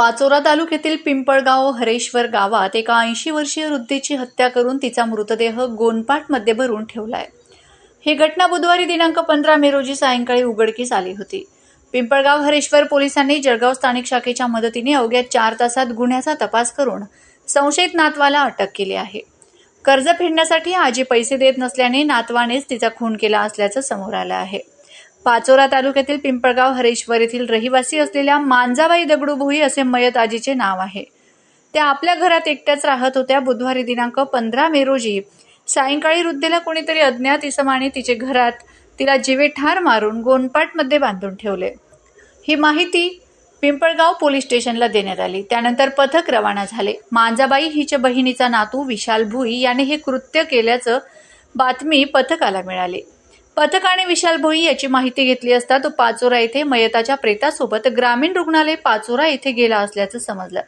पाचोरा तालुक्यातील पिंपळगाव हरेश्वर गावात एका ऐंशी वर्षीय वृद्धेची हत्या करून तिचा मृतदेह गोनपाटमध्ये भरून ठेवलाय. ही घटना बुधवारी दिनांक पंधरा मे रोजी सायंकाळी उघडकीस आली होती. पिंपळगाव हरेश्वर पोलिसांनी जळगाव स्थानिक शाखेच्या मदतीने अवघ्या चार तासात गुन्ह्याचा तपास करून संशयित नातवाला अटक केली आहे. कर्ज फेडण्यासाठी आजी पैसे देत नसल्याने नातवानेच तिचा खून केला असल्याचं समोर आलं आहे. पाचोरा तालुक्यातील पिंपळगाव हरेश्वर येथील रहिवासी असलेल्या मांजाबाई दगडूभोई असे मयत आजीचे नाव आहे. त्या आपल्या घरात एकट्याच राहत होत्या. बुधवारी दिनांक पंधरा मे रोजी सायंकाळी वृद्धेला कोणीतरी अज्ञात इसमाने तिचे घरात तिला जीवे ठार मारून गोंडपाटमध्ये बांधून ठेवले. ही माहिती पिंपळगाव पोलीस स्टेशनला देण्यात आली. त्यानंतर पथक रवाना झाले. मांजाबाई हिच्या बहिणीचा नातू विशाल भुई याने हे कृत्य केल्याचं बातमी पथकाला मिळाली. पथकाने विशाल भोई याची माहिती घेतली असता तो पाचोरा येथे मयताच्या प्रेतासोबत ग्रामीण रुग्णालय पाचोरा येथे गेला असल्याचं समजलं.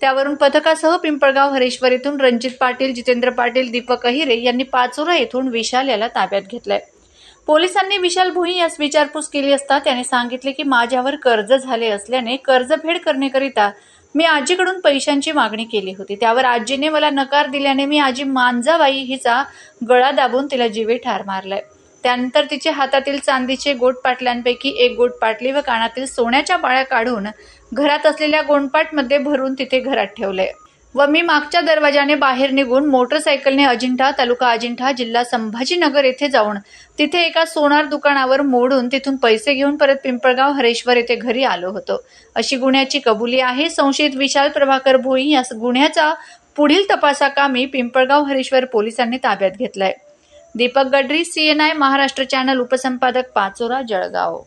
त्यावरून पथकासह पिंपळगाव हरेश्वर येथून रणजित पाटील जितेंद्र पाटील दीपक अहिरे यांनी पाचोरा येथून विशाल याला ताब्यात घेतलंय. पोलिसांनी विशाल भोई यास विचारपूस केली असता त्याने सांगितले की माझ्यावर कर्ज झाले असल्याने कर्जफेड करण्याकरिता मी आजीकडून पैशांची मागणी केली होती. त्यावर आजीने मला नकार दिल्याने मी आजी मांजाबाई हिचा गळा दाबून तिला जीवे ठार मारलाय. त्यानंतर तिचे हातातील चांदीचे गोट पाटल्यांपैकी एक गोट पाटली व कानातील सोन्याच्या बाळ्या काढून घरात असलेल्या गोंडपाटमध्ये भरून तिथे घरात ठेवले. व मी मागच्या दरवाजाने बाहेर निघून मोटरसायकलने अजिंठा तालुका अजिंठा जिल्हा संभाजीनगर येथे जाऊन तिथे एका सोनार दुकानावर मोडून तिथून पैसे घेऊन परत पिंपळगाव हरेश्वर येथे घरी आलो होतो. अशी गुन्ह्याची कबुली आहे. संशयित विशाल प्रभाकर भोई या गुन्ह्याचा पुढील तपासाकामी पिंपळगाव हरेश्वर पोलिसांनी ताब्यात घेतलाय. दीपक गडरी सीएनआय महाराष्ट्र चॅनल उपसंपादक पाचोरा जळगाव.